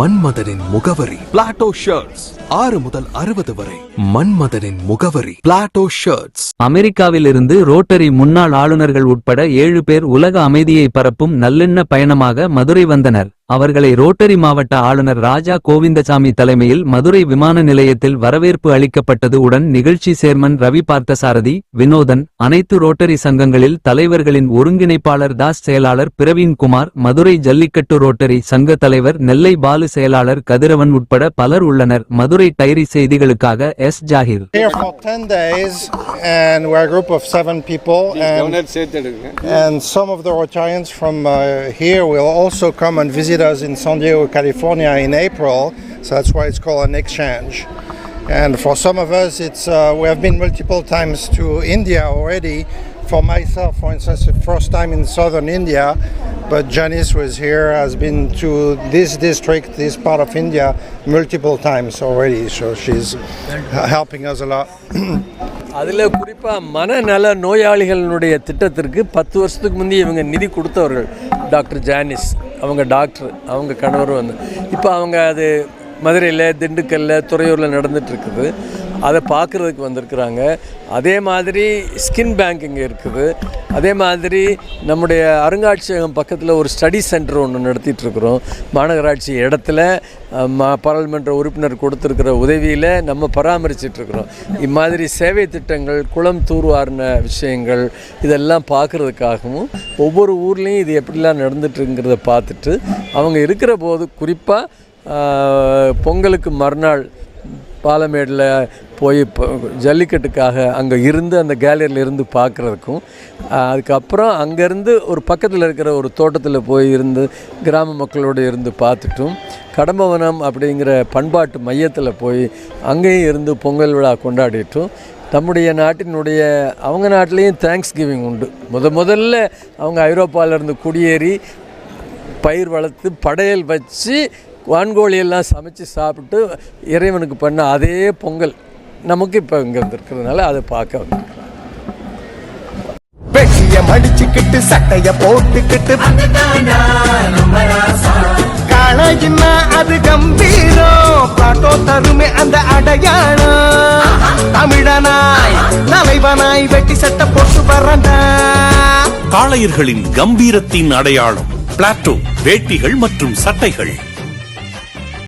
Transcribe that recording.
மன்மதனின் முகவரி. Plato shirts ஆறு முதல் அறுபது வரை. மன்மதனின் முகவரி. பிளாட்டோ ஷர்ட்ஸ் அமெரிக்காவிலிருந்து ரோட்டரி முன்னாள் ஆளுநர்கள் உட்பட ஏழு பேர் உலக அமைதியை பரப்பும் நல்லெண்ண பயணமாக மதுரை வந்தனர். அவர்களை ரோட்டரி மாவட்ட ஆளுநர் ராஜா கோவிந்தசாமி தலைமையில் மதுரை விமான நிலையத்தில் வரவேற்பு அளிக்கப்பட்டது உடன் நிகழ்ச்சி சேர்மன் ரவி பார்த்தசாரதி வினோதன் அனைத்து ரோட்டரி சங்கங்களில் தலைவர்களின் ஒருங்கிணைப்பாளர் தாஸ் செயலாளர் பிரவீன்குமார் மதுரை ஜல்லிக்கட்டு ரோட்டரி சங்க தலைவர் நெல்லை பாலு செயலாளர் கதிரவன் உட்பட பலர் உள்ளனர். மதுரை டைரி செய்திகளுக்காக S Zakir. Here for 10 days and we're a group of seven people and, and some of the Rotarians from uh, here will also come and visit us in San Diego, California in April so that's why it's called an exchange and for some of us it's uh, we have been multiple times to India already for myself for instance the first time in southern India but Janice was here has been to this district this part of India multiple times already so she's helping us a lot அதில் குறிப்பாக மனநல நோயாளிகளினுடைய திட்டத்திற்கு பத்து வருஷத்துக்கு முந்தைய இவங்க நிதி கொடுத்தவர்கள் டாக்டர் ஜானிஸ் அவங்க டாக்டர் அவங்க கணவர் வந்து இப்போ அவங்க அது மதுரையில் திண்டுக்கல்லில் துறையூரில் நடந்துட்டு இருக்குது. அதை பார்க்குறதுக்கு வந்திருக்கிறாங்க. அதே மாதிரி ஸ்கின் பேங்க் இங்கே இருக்குது. அதே மாதிரி நம்முடைய அருங்காட்சியகம் பக்கத்தில் ஒரு ஸ்டடி சென்டர் ஒன்று நடத்திட்டுருக்குறோம். மாநகராட்சி இடத்துல ம பாராளுமன்ற உறுப்பினர் கொடுத்துருக்கிற உதவியில் நம்ம பராமரிச்சிட்ருக்குறோம் இம்மாதிரி சேவை திட்டங்கள் குளம் தூர்வாரின விஷயங்கள் இதெல்லாம் பார்க்குறதுக்காகவும் ஒவ்வொரு ஊர்லேயும் இது எப்படிலாம் நடந்துட்டுங்கிறத பார்த்துட்டு அவங்க இருக்கிற போது குறிப்பாக பொங்கலுக்கு மறுநாள் பாலமேடில் போய் ஜல்லிக்கட்டுக்காக அங்கே இருந்து அந்த கேலரியில் இருந்து பார்க்குறதுக்கும் அதுக்கப்புறம் அங்கேருந்து ஒரு பக்கத்தில் இருக்கிற ஒரு தோட்டத்தில் போய் இருந்து கிராம மக்களோடு இருந்து பார்த்துட்டும் கடம்பவனம் அப்படிங்கிற பண்பாட்டு மையத்தில் போய் அங்கேயும் இருந்து பொங்கல் விழா கொண்டாடிட்டும். நம்முடைய நாட்டினுடைய அவங்க நாட்டிலையும் தேங்க்ஸ் கிவிங் உண்டு. முத முதல்ல அவங்க ஐரோப்பாவிலேருந்து குடியேறி பயிர் வளர்த்து படையல் வச்சு வான்கோழி எல்லாம் சமைச்சு சாப்பிட்டு இறைவனுக்கு பண்ண அதே பொங்கல் நமக்கு இப்போ இங்கே வந்திருக்கிறதுனால அதை பார்க்க வந்து வெட்டிய மடிச்சுக்கிட்டு சட்டைய போட்டுக்கிட்டு. காளையின்னா அது கம்பீரம். பாட்டோ தருமே அந்த அடையாளம். தமிழனாய் தலைவனாய் வெட்டி சட்டை போட்டு வரண்டா காளையர்களின் கம்பீரத்தின் அடையாளம் பிளாட்டோ வேட்டிகள் மற்றும் சட்டைகள்.